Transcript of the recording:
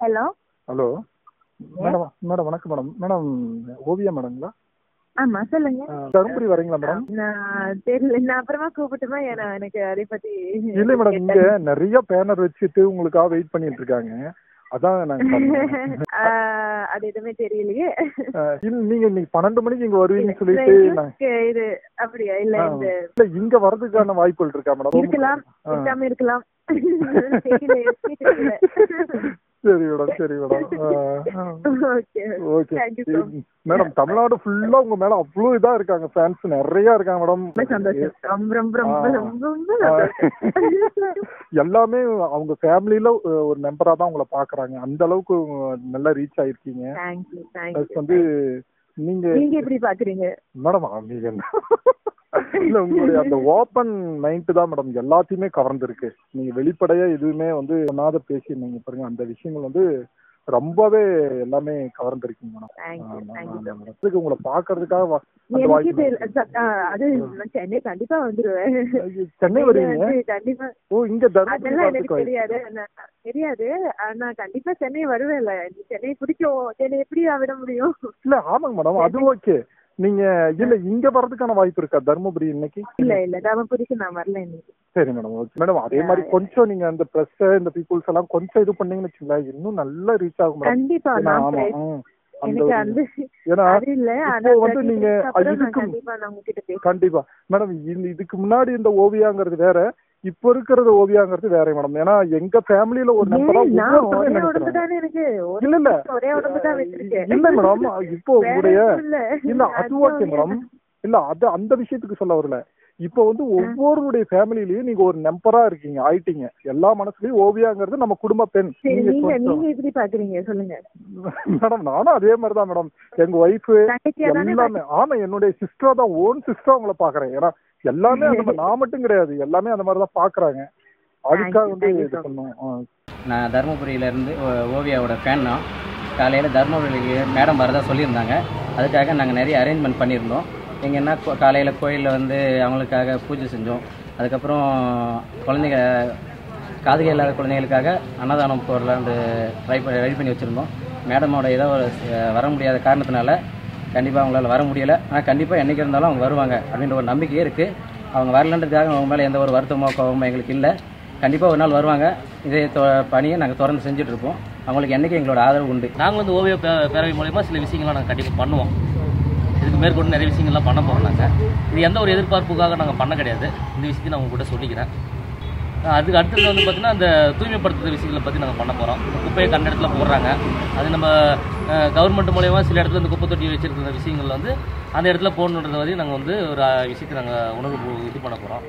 Hello? Hello? Madam madam வணக்கம் madam. Madam Oviya மேடங்களா? ஆமா சொல்லுங்க. தருமபுரி வரீங்களா மேடம்? நான் தெரியல நான் அப்புறமா கூப்பிட்டுமா ஏன்னா எனக்கு அதை பத்தி இல்லை மேடம் இங்க நிறைய பேனர் வச்சுட்டு உங்களுக்காக வெயிட் பண்ணிட்டு இருக்காங்க. அதான் நாங்க அது எதுவுமே தெரியலையே. இல்ல நீங்க இன்னைக்கு பன்னெண்டு மணிக்கு இங்க வருவீங்கன்னு சொல்லிட்டு இது அப்படியா? இல்ல இல்ல இங்க வர்றதுக்கான வாய்ப்புகள் இருக்கா மேடம்? இருக்கலாம். இருக்காம இருக்கலாம். சரி மேடம் சரி மேடம். ஓகே. மேடம் தமிழ்நாடு ஃபுல்லா உங்க மேல அவ்வளவு இதா இருக்காங்க. ஃபேன்ஸ் நிறைய இருக்காங்க மேடம். எல்லாமே அவங்க ஃபேமிலியில ஒரு மெம்பரா தான் உங்களை பாக்குறாங்க அந்த அளவுக்கு நல்லா ரீச் ஆயிருக்கீங்க. வந்து நீங்க நீங்க எப்படி பாக்குறீங்க மேடம் நீங்க இல்ல உங்களுடைய அந்த ஓப்பன் மைண்ட் தான் மேடம் எல்லாத்தையுமே கவர்ந்துருக்கு. நீங்க வெளிப்படையா எதுவுமே வந்து பண்ணாத பேசி நீங்க பாருங்க அந்த விஷயங்கள் வந்து ரொம்பவே எல்லாமே கவர்ந்துருக்கீங்க மேடம் உங்களை பாக்குறதுக்காக அது சென்னை கண்டிப்பா வந்துருவேன். சென்னை வருவீங்க? கண்டிப்பா ஓ இங்க அதெல்லாம் எனக்கு தெரியாது. நான் தெரியாது. ஆனா கண்டிப்பா சென்னை வருவேன்ல. சென்னை பிடிக்கும். சென்னை எப்படி விட முடியும்? இல்ல ஆமாங்க மேடம் அது ஓகே நீங்க இல்ல இங்க வர்றதுக்கான வாய்ப்பு இருக்கா? தர்மபுரி இன்னைக்கு? இல்ல இல்ல தர்மபுரிக்கு நான் வரல இன்னைக்கு. சரி மேடம் ஓகே மேடம் அதே மாதிரி கொஞ்சம் நீங்க அந்த பிரஸ் இந்த பீப்புள்ஸ் எல்லாம் கொஞ்சம் இது பண்ணீங்கன்னு வச்சுங்களேன் இன்னும் நல்லா ரீச் ஆகும் கண்டிப்பா ஆமா கண்டிப்பா மேடம் இதுக்கு முன்னாடி இந்த ஓவியாங்கிறது வேற இப்ப இருக்கிறது ஓவியாங்கிறது வேற மேடம். ஏன்னா எங்க ஃபேமிலியில ஒரு இல்ல இல்ல. இல்ல மேடம். இப்போ எதுவும் இல்ல. அது ஓகே மேடம். இல்ல அது அந்த விஷயத்துக்கு சொல்ல வரல. இப்போ வந்து ஒவ்வொருடைய ஃபேமிலிலயும் நீங்க ஒரு நம்பரா இருக்கீங்க ஆயிட்டீங்க. எல்லா மனசுலயும் ஓவியாங்கிறது நம்ம குடும்ப பெண். நீங்க எப்படி பாக்குறீங்க? சொல்லுங்க. மேடம் நானும் அதே மாதிரி தான் மேடம். எங்க ஒய்ஃப் எல்லாமே ஆமா என்னுடைய சிஸ்டரா தான் ஓன் சிஸ்டரா உங்களை பாக்குறேன். ஏன்னா எல்லாமே அந்த மாதிரி நான் மட்டும் கிடையாது. எல்லாமே அந்த மாதிரி தான் பாக்குறாங்க. அதுக்காக வந்து இது ஆ. நான் தருமபுரியிலேருந்து ஓவியாவோட ஃபேன் தான் காலையில் தருமபுரிக்கு மேடம் வரதா சொல்லியிருந்தாங்க. அதுக்காக நாங்கள் நிறைய அரேஞ்ச்மெண்ட் பண்ணியிருந்தோம். எங்கன்னா என்ன காலையில் கோயிலில் வந்து அவங்களுக்காக பூஜை செஞ்சோம். அதுக்கப்புறம் குழந்தைங்க காதுகை இல்லாத குழந்தைகளுக்காக அன்னதானம் போடலான்னு ட்ரை பண்ணி ரெடி பண்ணி வச்சுருந்தோம். மேடமோட ஏதோ ஒரு வர முடியாத காரணத்தினால கண்டிப்பாக அவங்களால வர முடியலை. ஆனால் கண்டிப்பாக என்றைக்கு இருந்தாலும் அவங்க வருவாங்க அப்படின்ற ஒரு நம்பிக்கையே இருக்குது அவங்க வரலன்றதுக்காக அவங்க மேலே எந்த ஒரு வருத்தமோ கோபமோ எங்களுக்கு இல்லை. கண்டிப்பாக ஒரு நாள் வருவாங்க. இதே தொ- பணியை நாங்கள் தொடர்ந்து செஞ்சுட்ருப்போம் அவங்களுக்கு என்றைக்கு எங்களோட ஆதரவு உண்டு. நாங்கள் வந்து ஓவிய பே- பேரவை மூலயமா சில விஷயங்கள்லாம் நாங்கள் கண்டிப்பாக பண்ணுவோம். இதுக்கு மேற்கொண்டு நிறைய விஷயங்கள்லாம் பண்ண போகிறோம் நாங்கள் இது எந்த ஒரு எதிர்பார்ப்புக்காக நாங்கள் பண்ண கிடையாது. இந்த விஷயத்தையும் நான் உங்கள்கிட்ட சொல்லிக்கிறேன். அதுக்கு அடுத்தது வந்து பார்த்திங்கன்னா அந்த தூய்மைப்படுத்துகிற விஷயங்களை பற்றி நாங்கள் பண்ண போகிறோம் குப்பையை கண்ட இடத்துல போடுறாங்க. அது நம்ம கவர்மெண்ட் மூலயமா சில இடத்துல இந்த குப்பை தொட்டி வச்சுருக்கிற விஷயங்கள் வந்து அந்த இடத்துல போடணுன்றத வரையும் நாங்கள் வந்து ஒரு விஷயத்தை நாங்கள் உணர்வு இது பண்ண போகிறோம்